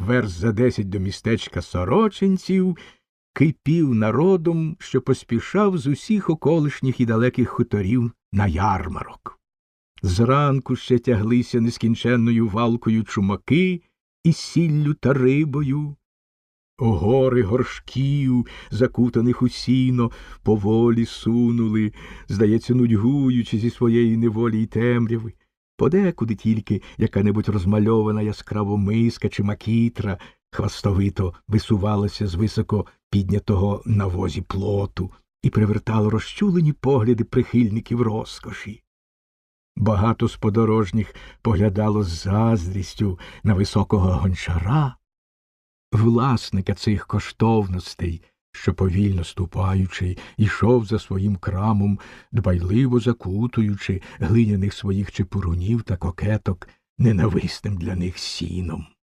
верст за десять до містечка сорочинців, кипів народом, що поспішав з усіх околишніх і далеких хуторів на ярмарок. Зранку ще тяглися нескінченною валкою чумаки із сіллю та рибою. Гори горшків, закутаних у сіно, поволі сунули, здається, нудьгуючи зі своєї неволі й темряви. Подекуди тільки яка-небудь розмальована яскраво миска чи макітра хвастовито висувалася з високо піднятого на возі плоту і привертало розчулені погляди прихильників розкоші. Багато з подорожніх поглядало з заздрістю на високого гончара, власника цих коштовностей, що, повільно ступаючи, йшов за своїм крамом, дбайливо закутуючи глиняних своїх чепурунів та кокеток ненависним для них сіном.